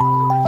त्या दिवशी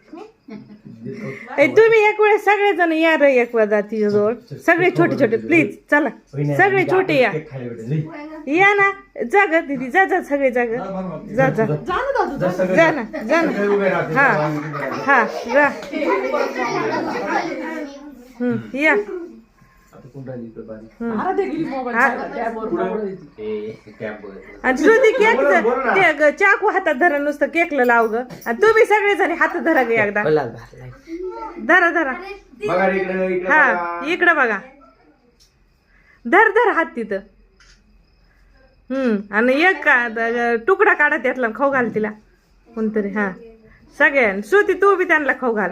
तुम्ही एक वेळेस सगळे जण या रे एक वेळा तिच्याजवळ. सगळे छोटे छोटे प्लीज चला. सगळे छोटे या. या ना. जा ग दीदी जा जा सगळे जा ग. जा जा जा. ना जा ना. हा. हा जा. हा. आणि श्रुती केक ते ग- चाकू हातात धरा नुसतं केकला लाव ग. आणि तुम्ही सगळे जण हातात धरा ग एकदा. धरा धरा. बघा रे इकडे इकडे हा बघा. इकडं बघा. धर धर हात तिथं. हम्म आणि एक का द- तुकडा काढा त्यातला खाऊ घाल तिला. कोणतरी हा. सगळ्यां. श्रुती तू बी त्यांना खाऊ घाल.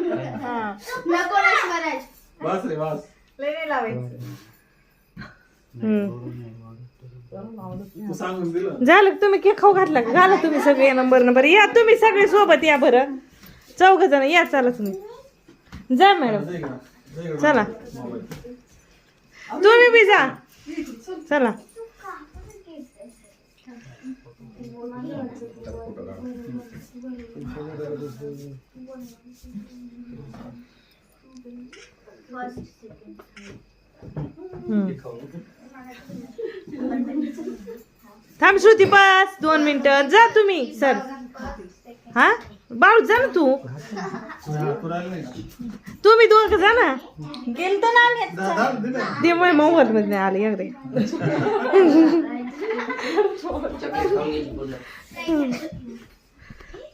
हा. नको. बस रे बस. लय नाही लावायचं. हम्म. तू सांगून दिलं. झालं का तुम्ही केक खाऊ घातला का? घाला तुम्ही सगळे नंबर नंबर या तुम्ही सगळे सोबत या बरं. चौघ जण या चला तुम्ही. जा मॅडम. चला. तुम्ही बी जा. चला. थांब श्रुती बस दोन मिनिटं. जा तुम्ही सर. हा? बाळू जा ना तू. तुम्ही दोघ जा ना? गेलतो ना ते मग मोबाईल मध्ये नाही आले अगदी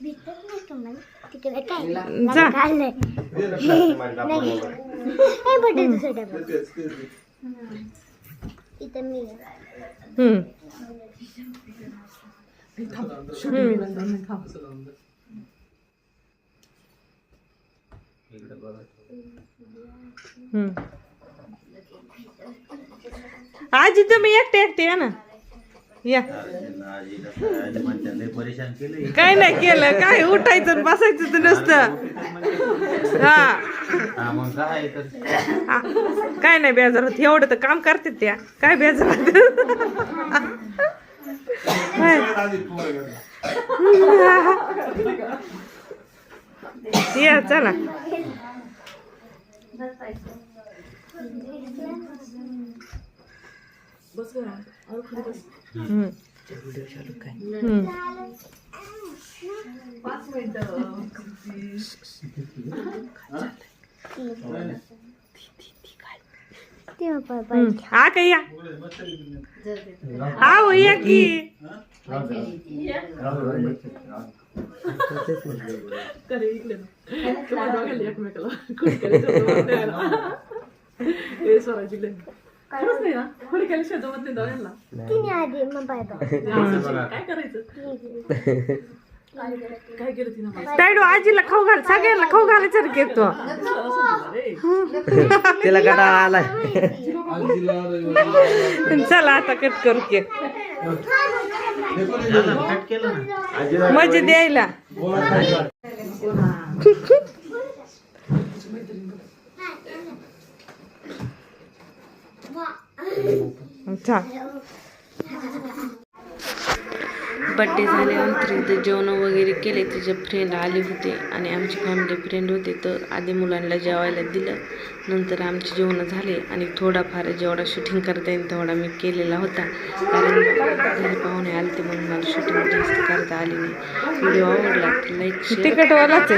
भेटत नाही. तिकडे काय? जा. नाही. डबा. इथं मी हम्म हम्म. हम्म. आजी तुम्ही एकटे एकटे या ना. या. काय नाही केलं काय उठायचं आणि बसायचं तर नुसतं. हा. काय नाही बेजार होत एवढं तर काम करते त्या. काय बेजार होत या चला. हम्म. हम्म. तेव्हा पाय पाय हम्म. हा का या आहो या की तिने आधी मग पाय पाय तायडू आजीला खाऊ घाल सगळ्यांना खाऊ घालायचं रे केक तो तिला गडा आलाय. चला आता कट करू केक आजीला मजा द्यायला. बड्डे झाल्यानंतर इथं जेवण वगैरे केले तिचे फ्रेंड आले होते आणि आमचे फॅमिली फ्रेंड होते. तर आधी मुलांना जेवायला दिलं नंतर आमचे जेवण झाले आणि थोडाफार जेवढा शूटिंग करता येईल तेवढा मी केलेला होता. कारण घरी पाहुणे आले ते म्हणून मला शूटिंग जास्त करता आली नाही. व्हिडिओ आवडला तर लाईक तिकटवालाच